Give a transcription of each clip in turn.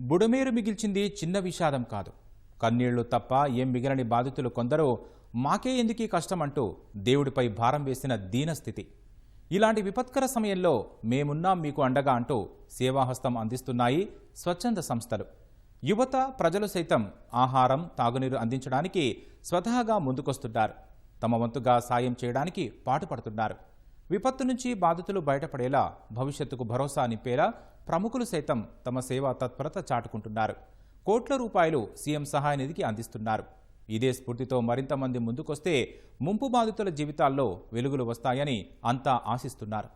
బుడమేరు మిగిల్చింది చిన్న విషాదం కాదు. కన్నీళ్ళు తప్ప ఏం మిగిలని బాధితులు కొందరు మాకే ఎందుకీ కష్టం అంటూ దేవుడిపై భారం వేసిన దీనస్థితి. ఇలాంటి విపత్కర సమయంలో మేమున్నాం మీకు అండగా అంటూ సేవాహస్తం అందిస్తున్నాయి స్వచ్ఛంద సంస్థలు. యువత ప్రజలు సైతం ఆహారం తాగునీరు అందించడానికి స్వతహాగా ముందుకొస్తున్నారు. తమ వంతుగా సాయం చేయడానికి పాటుపడుతున్నారు. విపత్తు నుంచి బాధితులు బయటపడేలా భవిష్యత్తుకు భరోసా నింపేలా ప్రముఖులు సైతం తమ సేవా తత్పరత చాటుకుంటున్నారు. కోట్ల రూపాయలు సీఎం సహాయ నిధికి అందిస్తున్నారు. ఇదే స్ఫూర్తితో మరింత మంది ముందుకొస్తే ముంపు బాధితుల జీవితాల్లో వెలుగులు వస్తాయని అంతా ఆశిస్తున్నారు.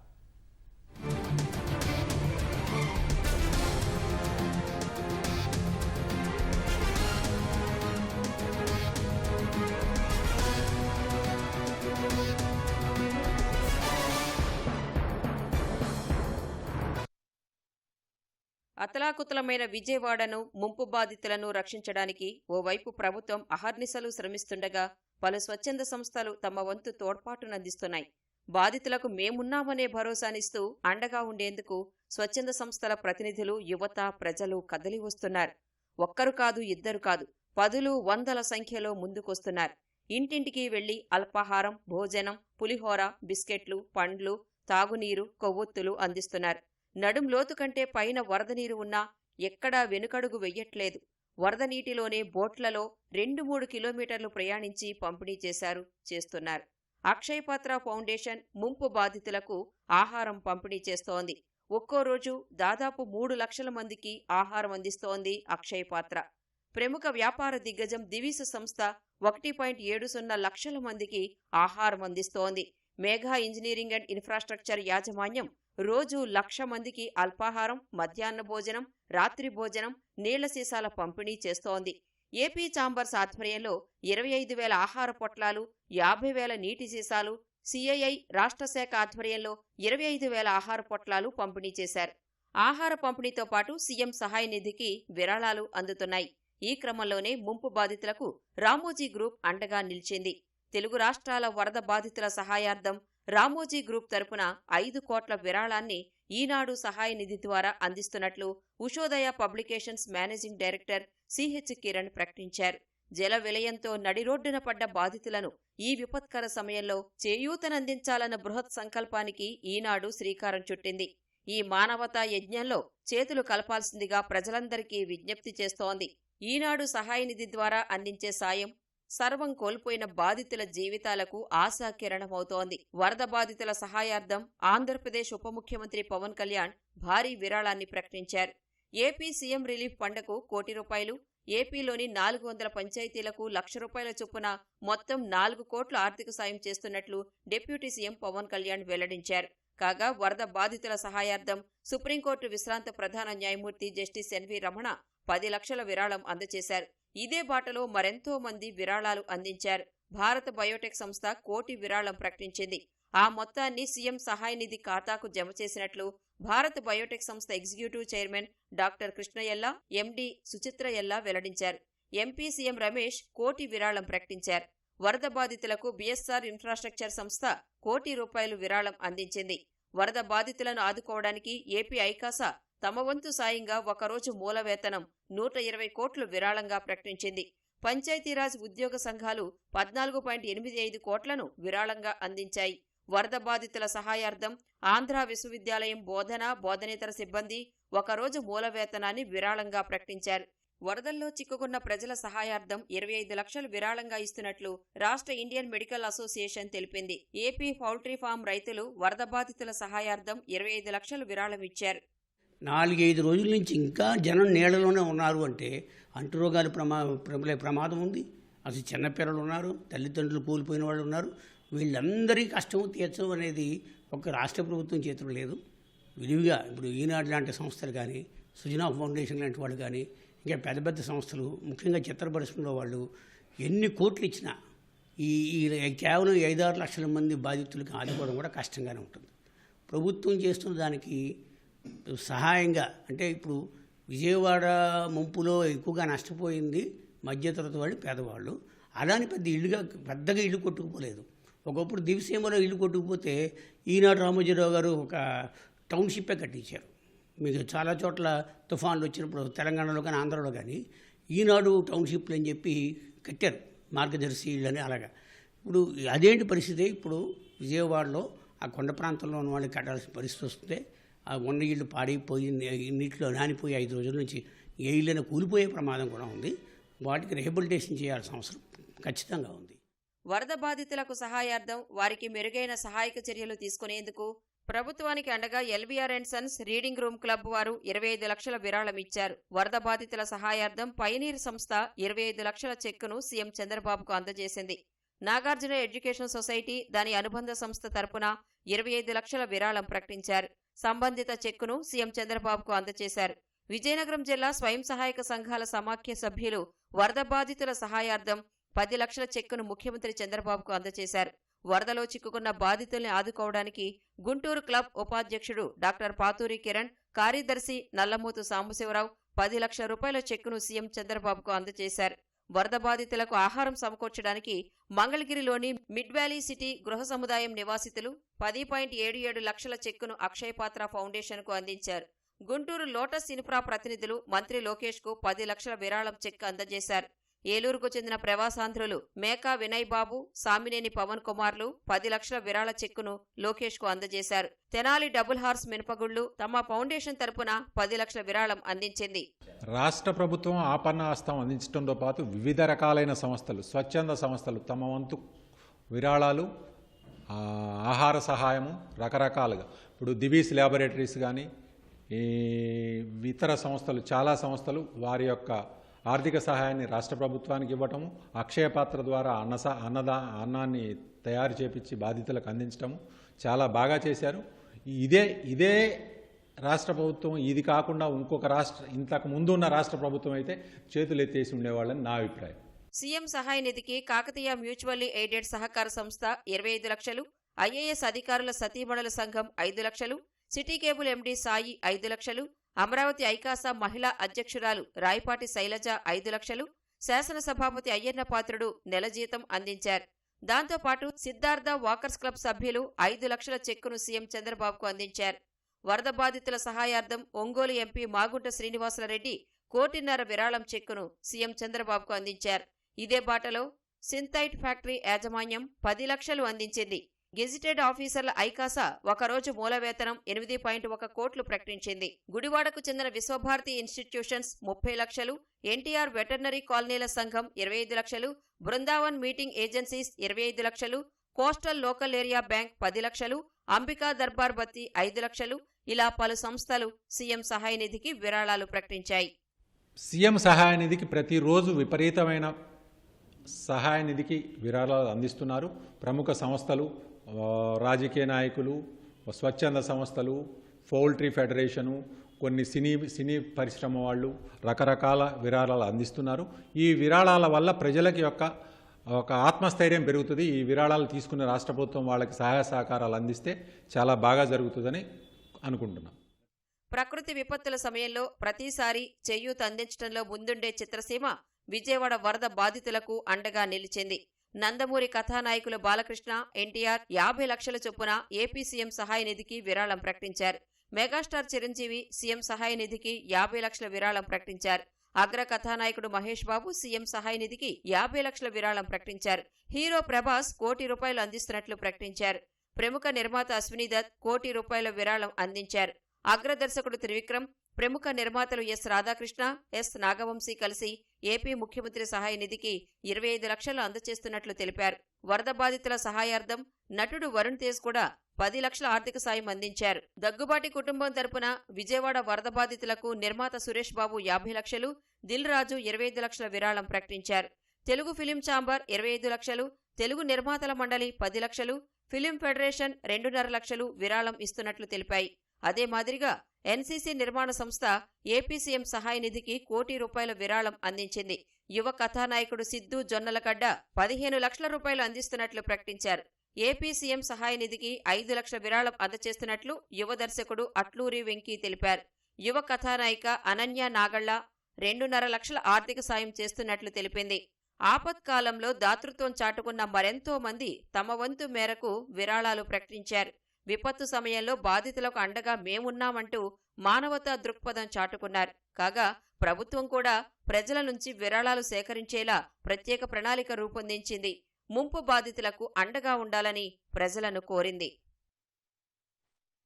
అతలాకుతలమైన విజయవాడను ముంపు బాధితులను రక్షించడానికి ఓవైపు ప్రభుత్వం అహర్నిశలు శ్రమిస్తుండగా పలు స్వచ్ఛంద సంస్థలు తమ వంతు తోడ్పాటునందిస్తున్నాయి. బాధితులకు మేమున్నామనే భరోసానిస్తూ అండగా ఉండేందుకు స్వచ్ఛంద సంస్థల ప్రతినిధులు యువత ప్రజలు కదలి వస్తున్నారు. ఒక్కరు కాదు ఇద్దరు కాదు పదులు వందల సంఖ్యలో ముందుకొస్తున్నారు. ఇంటింటికి వెళ్ళి అల్పాహారం భోజనం పులిహోర బిస్కెట్లు పండ్లు తాగునీరు కొవ్వొత్తులు అందిస్తున్నారు. నడుం లోతు కంటే పైన వరద నీరు ఉన్నా ఎక్కడా వెనుకడుగు వెయ్యట్లేదు. వరద నీటిలోనే బోట్లలో రెండు మూడు కిలోమీటర్లు ప్రయాణించి పంపిణీ చేశారు చేస్తున్నారు. అక్షయపాత్ర ఫౌండేషన్ ముంపు బాధితులకు ఆహారం పంపిణీ చేస్తోంది. ఒక్కో రోజు దాదాపు మూడు లక్షల మందికి ఆహారం అందిస్తోంది అక్షయపాత్ర ప్రముఖ వ్యాపార దిగ్గజం దివీస్ సంస్థ ఒకటి పాయింట్ ఏడు సున్నా లక్షల మందికి ఆహారం అందిస్తోంది. మేఘా ఇంజనీరింగ్ అండ్ ఇన్ఫ్రాస్ట్రక్చర్ యాజమాన్యం రోజు లక్ష మందికి అల్పాహారం మధ్యాహ్న భోజనం రాత్రి భోజనం నీళ్ళ సీసాల పంపిణీ చేస్తోంది. ఏపీ చాంబర్స్ ఆధ్వర్యంలో ఇరవై ఐదు వేల ఆహార పొట్లాలు యాభై వేల నీటి సీసాలు సిఐఐ రాష్ట్ర శాఖ ఆధ్వర్యంలో ఇరవై ఐదు వేల ఆహార పొట్లాలు పంపిణీ చేశారు. ఆహార పంపిణీతో పాటు సీఎం సహాయ నిధికి విరాళాలు అందుతున్నాయి. ఈ క్రమంలోనే ముంపు బాధితులకు రామోజీ గ్రూప్ అండగా నిలిచింది. తెలుగు రాష్ట్రాల వరద బాధితుల సహాయార్థం రామోజీ గ్రూప్ తరపున ఐదు కోట్ల విరాళాన్ని ఈనాడు సహాయ నిధి ద్వారా అందిస్తున్నట్లు Ushodaya publications managing director CH Kiran ప్రకటించారు. జల విలయంతో నడిరోడ్డున పడ్డ బాధితులను ఈ విపత్కర సమయంలో చేయూతనందించాలన్న బృహత్ సంకల్పానికి ఈనాడు శ్రీకారం చుట్టింది. ఈ మానవతా యజ్ఞంలో చేతులు కలపాల్సిందిగా ప్రజలందరికీ విజ్ఞప్తి చేస్తోంది. ఈనాడు సహాయ నిధి ద్వారా అందించే సాయం సర్వం కోల్పోయిన బాధితుల జీవితాలకు ఆశాకిరణమవుతోంది. వరద బాధితుల సహాయార్థం ఆంధ్రప్రదేశ్ ఉప ముఖ్యమంత్రి పవన్ కళ్యాణ్ భారీ విరాళాన్ని ప్రకటించారు. ఏపీ సీఎం రిలీఫ్ ఫండ్కు కోటి రూపాయలు ఏపీలోని నాలుగు వందల పంచాయతీలకు లక్ష రూపాయల చొప్పున మొత్తం నాలుగు కోట్ల ఆర్థిక సాయం చేస్తున్నట్లు డిప్యూటీ సీఎం పవన్ కళ్యాణ్ వెల్లడించారు. కాగా వరద బాధితుల సహాయార్థం సుప్రీంకోర్టు విశ్రాంత ప్రధాన న్యాయమూర్తి జస్టిస్ ఎన్వి రమణ పది లక్షల విరాళం అందజేశారు. ఇదే బాటలో మరెంతో మంది విరాళాలు అందించారు. భారత బయోటెక్ సంస్థ కోటి విరాళం ప్రకటించింది. ఆ మొత్తాన్ని సీఎం సహాయ నిధి ఖాతాకు జమ చేసినట్లు భారత్ బయోటెక్ సంస్థ executive chairman doctor Krishna Ella M D Suchitra Ella వెల్లడించారు. ఎంపీ సీఎం రమేష్ కోటి విరాళం ప్రకటించారు. వరద బాధితులకు బీఎస్ఆర్ ఇన్ఫ్రాస్ట్రక్చర్ సంస్థ కోటి రూపాయలు విరాళం అందించింది. వరద బాధితులను ఆదుకోవడానికి ఏపీ ఐకాసా తమ వంతు సాయంగా ఒకరోజు మూల వేతనం నూట ఇరవై కోట్లు విరాళంగా ప్రకటించింది. పంచాయతీరాజ్ ఉద్యోగ సంఘాలు పద్నాలుగు పాయింట్ ఎనిమిది ఐదు కోట్లను విరాళంగా అందించాయి. వరద బాధితుల సహాయార్థం ఆంధ్ర విశ్వవిద్యాలయం బోధన బోధనేతర సిబ్బంది ఒకరోజు మూల వేతనాన్ని విరాళంగా ప్రకటించారు. వరదల్లో చిక్కుకున్న ప్రజల సహాయార్థం ఇరవై ఐదు లక్షలు విరాళంగా ఇస్తున్నట్లు రాష్ట్ర ఇండియన్ మెడికల్ అసోసియేషన్ తెలిపింది. ఏపీ పౌల్ట్రీ ఫామ్ రైతులు వరద బాధితుల సహాయార్థం ఇరవై ఐదు లక్షలు విరాళం ఇచ్చారు. నాలుగైదు రోజుల నుంచి ఇంకా జనం నీళ్ళలోనే ఉన్నారు అంటే అంటురోగాలు ప్రమా ప్రబలే ప్రమాదం ఉంది. అసలు చిన్నపిల్లలు ఉన్నారు తల్లిదండ్రులు కోల్పోయిన వాళ్ళు ఉన్నారు. వీళ్ళందరికీ కష్టం తీర్చడం అనేది ఒక రాష్ట్ర ప్రభుత్వం చేతులు లేదు. విరివిగా ఇప్పుడు ఈనాడు లాంటి సంస్థలు కానీ సుజనా ఫౌండేషన్ లాంటి వాళ్ళు కానీ ఇంకా పెద్ద పెద్ద సంస్థలు ముఖ్యంగా చిత్ర పరిశ్రమలో వాళ్ళు ఎన్ని కోట్లు ఇచ్చినా ఈ ఈ కేవలం ఐదారు లక్షల మంది బాధితులకు ఆదుకోవడం కూడా కష్టంగానే ఉంటుంది. ప్రభుత్వం చేస్తున్న దానికి సహాయంగా అంటే ఇప్పుడు విజయవాడ ముంపులో ఎక్కువగా నష్టపోయింది మధ్యతరగతి వాళ్ళు పేదవాళ్ళు. అలానే పెద్ద ఇల్లుగా పెద్దగా ఇల్లు కొట్టుకుపోలేదు. ఒకప్పుడు దివిసీమలో ఇల్లు కొట్టుకుపోతే ఈనాడు రామోజీరావు గారు ఒక టౌన్షిప్పే కట్టించారు. మీకు చాలా చోట్ల తుఫాన్లు వచ్చినప్పుడు తెలంగాణలో కానీ ఆంధ్రలో కానీ ఈనాడు టౌన్షిప్లు అని చెప్పి కట్టారు. మార్గదర్శి ఇళ్ళు అని అలాగా. ఇప్పుడు అదేంటి పరిస్థితి? ఇప్పుడు విజయవాడలో ఆ కొండ ప్రాంతంలో ఉన్న వాళ్ళకి కట్టాల్సిన పరిస్థితి వస్తే ఆ ఉన్న ఇళ్ళు పాడైపోయి నీటిలో నానిపోయి ఐదు రోజుల నుంచి ఏ ఇళ్ళైనా కూలిపోయే ప్రమాదం కూడా ఉంది. వాటికి రిహబిలిటేషన్ చేయాల్సిన అవసరం ఖచ్చితంగా ఉంది. వరద బాధితులకు సహాయార్థం వారికి మెరుగైన సహాయక చర్యలు తీసుకునేందుకు ప్రభుత్వానికి అండగా LBR and sons reading room club వారు ఇరవై ఐదు లక్షల విరాళం ఇచ్చారు. వరద బాధితుల సహాయార్థం పైనీర్ సంస్థ ఇరవై ఐదు లక్షల చెక్కును సీఎం చంద్రబాబుకు అందజేసింది. నాగార్జున ఎడ్యుకేషన్ సొసైటీ దాని అనుబంధ సంస్థ తరపున ఇరవై ఐదు లక్షల విరాళం ప్రకటించారు. సంబంధిత చెక్కును సీఎం చంద్రబాబుకు అందజేశారు విజయనగరం జిల్లా స్వయం సహాయక సంఘాల సమాఖ్య సభ్యులు వరద బాధితుల సహాయార్థం పది లక్షల చెక్కును ముఖ్యమంత్రి చంద్రబాబుకు అందజేశారు వరదలో చిక్కుకున్న బాధితుల్ని ఆదుకోవడానికి గుంటూరు క్లబ్ ఉపాధ్యక్షుడు డాక్టర్ పాతూరి కిరణ్ కార్యదర్శి నల్లమూతు సాంబశివరావు పది లక్షల రూపాయల చెక్కును సీఎం చంద్రబాబుకు అందజేశారు వరద బాధితులకు ఆహారం సమకూర్చడానికి మంగళగిరిలోని మిడ్ వ్యాలీ సిటీ గృహ సముదాయం నివాసితులు పది పాయింట్ ఏడు ఏడు లక్షల చెక్కును అక్షయపాత్ర ఫౌండేషన్కు అందించారు. గుంటూరు లోటస్ ఇన్ఫ్రా ప్రతినిధులు మంత్రి లోకేష్కు పది లక్షల విరాళం చెక్ అందజేశారు. ఏలూరుకు చెందిన ప్రవాసాంధ్రులు మేకా వినయ్ బాబు సామినేని పవన్ కుమార్లు పది లక్షల విరాళ చెక్కును లోకేష్కు అందజేశారు. తెనాలి డబుల్ హార్స్ మినపగుళ్ళు తమ ఫౌండేషన్ తరపున పది లక్షల విరాళం అందించింది. రాష్ట్ర ప్రభుత్వం ఆపన్న హస్తం అందించడంతో పాటు వివిధ రకాలైన సంస్థలు స్వచ్ఛంద సంస్థలు తమ వంతు విరాళాలు ఆహార సహాయము రకరకాలుగా. ఇప్పుడు దివీస్ ల్యాబొరేటరీస్ కానీ ఈ ఇతర సంస్థలు చాలా సంస్థలు వారి యొక్క ఆర్థిక సహాయాన్ని రాష్ట్ర ప్రభుత్వానికి ఇవ్వటము అక్షయ పాత్ర ద్వారా అన్నస అన్నదా అన్నాన్ని తయారు చేపించి బాధితులకు అందించటము చాలా బాగా చేశారు. ఇదే ఇదే రాష్ట్ర ప్రభుత్వం ఇది కాకుండా ఇంకొక రాష్ట్ర ఇంతకు ముందు ఉన్న రాష్ట్ర ప్రభుత్వం అయితే చేతులు ఎత్తేసి ఉండేవాళ్ళని నా అభిప్రాయం. సీఎం సహాయ నిధికి కాకతీయ మ్యూచువల్లీ ఎయిడెడ్ సహకార సంస్థ ఇరవై ఐదు లక్షలు ఐఏఎస్ అధికారుల సతీమణుల సంఘం ఐదు లక్షలు సిటీ కేబుల్ ఎండీ సాయి ఐదు లక్షలు అమరావతి ఐకాసా మహిళా అధ్యక్షురాలు రాయపాటి శైలజ ఐదు లక్షలు శాసనసభాపతి అయ్యన్న పాత్రుడు నెల జీతం అందించారు. దాంతోపాటు సిద్ధార్థ వాకర్స్ క్లబ్ సభ్యులు ఐదు లక్షల చెక్కును సీఎం చంద్రబాబుకు అందించారు. వరద బాధితుల సహాయార్థం ఒంగోలు ఎంపీ మాగుంట శ్రీనివాసలరెడ్డి కోటిన్నర విరాళం చెక్కును సీఎం చంద్రబాబుకు అందించారు. ఇదే బాటలో సింథైట్ ఫ్యాక్టరీ యాజమాన్యం పది లక్షలు అందించింది. గెజిటెడ్ ఆఫీసర్ల ఐకాసా ఒకరోజు మూల వేతనం ఎనిమిది పాయింట్ ఒక కోట్లు ప్రకటించింది. గుడివాడకు చెందిన విశ్వభారతి ఇన్స్టిట్యూషన్స్ ముప్పై లక్షలు ఎన్టీఆర్ వెటర్నరీ కాలనీల సంఘం ఇరవై ఐదు లక్షలు బృందావన్ మీటింగ్ ఏజెన్సీస్ ఇరవై ఐదు లక్షలు కోస్టల్ లోకల్ ఏరియా బ్యాంక్ పది లక్షలు అంబికా దర్బార్ బత్తి ఐదు లక్షలు. ఇలా పలు సంస్థలు సీఎం సహాయ నిధికి విరాళాలు ప్రకటించాయి. సీఎం సహాయ నిధికి ప్రతిరోజు విపరీతమైన సహాయ నిధికి విరాళాలు అందిస్తున్నారు. ప్రముఖ సంస్థలు రాజకీయ నాయకులు స్వచ్ఛంద సంస్థలు పౌల్ట్రీ ఫెడరేషను కొన్ని సినీ సినీ పరిశ్రమ వాళ్ళు రకరకాల విరాళాలు అందిస్తున్నారు. ఈ విరాళాల వల్ల ప్రజలకి యొక్క ఒక ఆత్మస్థైర్యం పెరుగుతుంది. ఈ విరాళాలు తీసుకున్న రాష్ట్ర ప్రభుత్వం వాళ్ళకి సహాయ సహకారాలు అందిస్తే చాలా బాగా జరుగుతుందని అనుకుంటున్నాం. ప్రకృతి విపత్తుల సమయంలో ప్రతిసారి చేయూత అందించడంలో ముందుండే చిత్రసీమ విజయవాడ వరద బాధితులకు అండగా నిలిచింది. నందమూరి కథానాయకులు బాలకృష్ణ ఎన్టీఆర్ యాభై లక్షల చొప్పున ఏపీ సీఎం సహాయ నిధికి విరాళం ప్రకటించారు. మెగాస్టార్ చిరంజీవి సీఎం సహాయ నిధికి యాభై లక్షల విరాళం ప్రకటించారు. అగ్ర కథానాయకుడు మహేష్ బాబు సీఎం సహాయ నిధికి యాభై లక్షల విరాళం ప్రకటించారు. హీరో ప్రభాస్ కోటి రూపాయలు అందిస్తున్నట్లు ప్రకటించారు. ప్రముఖ నిర్మాత అశ్విని దత్ కోటి రూపాయల విరాళం అందించారు. అగ్ర దర్శకుడు త్రివిక్రమ్ ప్రముఖ నిర్మాతలు ఎస్ రాధాకృష్ణ ఎస్ నాగవంశీ కలిసి ఏపీ ముఖ్యమంత్రి సహాయ నిధికి ఇరవై ఐదు లక్షలు అందజేస్తున్నట్లు తెలిపారు. వరద బాధితుల సహాయార్థం నటుడు వరుణ్ తేజ్ కూడా పది లక్షల ఆర్థిక సాయం అందించారు. దగ్గుబాటి కుటుంబం తరపున విజయవాడ వరద బాధితులకు నిర్మాత సురేష్ బాబు యాభై లక్షలు దిల్ రాజు ఇరవై ఐదు లక్షల విరాళం ప్రకటించారు. తెలుగు ఫిలిం ఛాంబర్ ఇరవై ఐదు లక్షలు తెలుగు నిర్మాతల మండలి పది లక్షలు ఫిలిం ఫెడరేషన్ రెండున్నర లక్షలు విరాళం ఇస్తున్నట్లు తెలిపాయి. అదే మాదిరిగా ఎన్సీసీ నిర్మాణ సంస్థ ఏపీ సీఎం సహాయ నిధికి కోటి రూపాయల విరాళం అందించింది. యువ కథానాయకుడు సిద్ధు జొన్నలగడ్డ పదిహేను లక్షల రూపాయలు అందిస్తున్నట్లు ప్రకటించారు. ఏపీ సీఎం సహాయ నిధికి ఐదు లక్షల విరాళం అందజేస్తున్నట్లు యువ దర్శకుడు అట్లూరి వెంకీ తెలిపారు. యువ కథానాయిక అనన్య నాగళ్ళ రెండున్నర లక్షల ఆర్థిక సాయం చేస్తున్నట్లు తెలిపింది. ఆపత్కాలంలో దాతృత్వం చాటుకున్న మరెంతో మంది తమ వంతు మేరకు విరాళాలు ప్రకటించారు. విపత్తు సమయంలో బాధితులకు అండగా మేమున్నామంటూ మానవతా దృక్పథం చాటుకున్నారు. కాగా ప్రభుత్వం కూడా ప్రజల నుంచి విరాళాలు సేకరించేలా ప్రత్యేక ప్రణాళిక రూపొందించింది. ముంపు బాధితులకు అండగా ఉండాలని ప్రజలను కోరింది.